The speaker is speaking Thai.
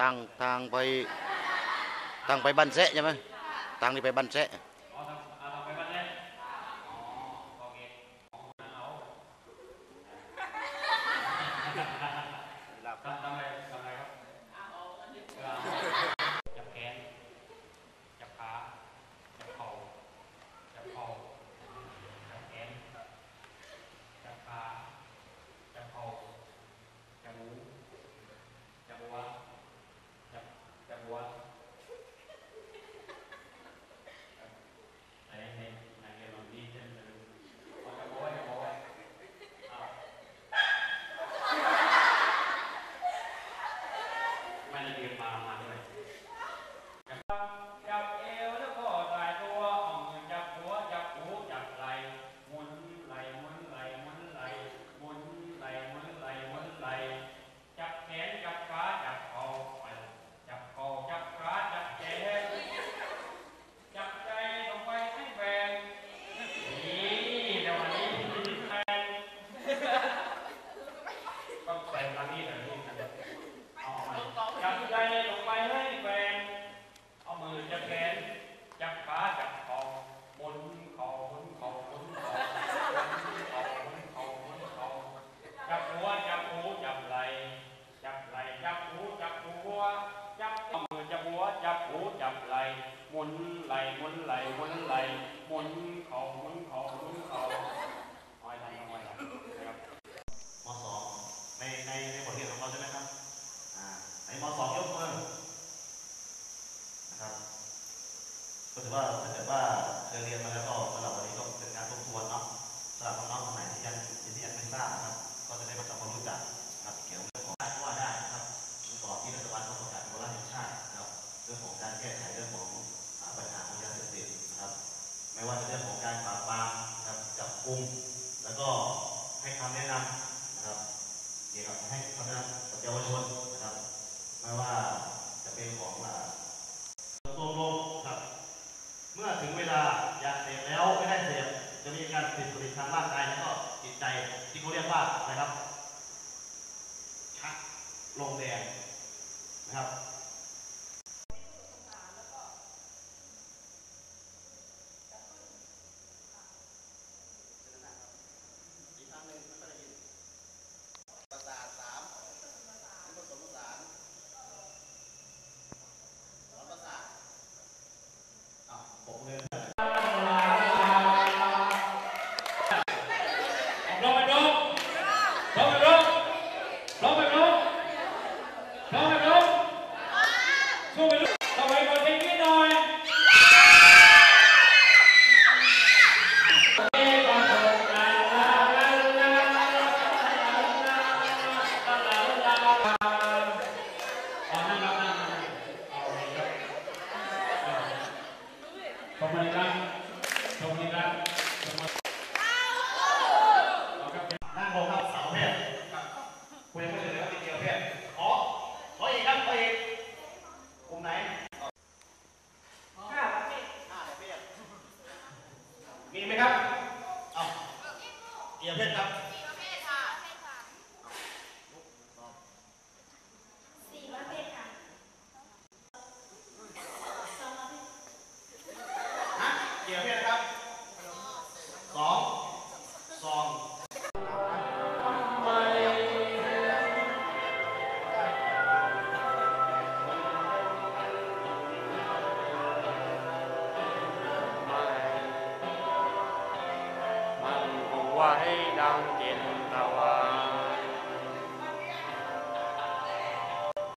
ตังตังไปตังไปบ้านแซะใช่ไหมตังนี้ไปบ้านแซะ มุนไหลหมุนไหลหมุนไหลหมุน แล้วก็ให้คำแนะนำนะครับเกี่ยวกับให้คำแนะนำกับเยาวชนนะครับไม่ว่าจะเป็นของตรงลงครับ เมื่อถึงเวลาอยากเสพแล้วไม่ได้เสพจะมีการติดผลิตทางร่างกายแล้วก็จิตใจที่เขาเรียกว่าอะไรครับชักลงแด 다음에 몇? 소개 아! อย่าเพ่งครับ thấy đồng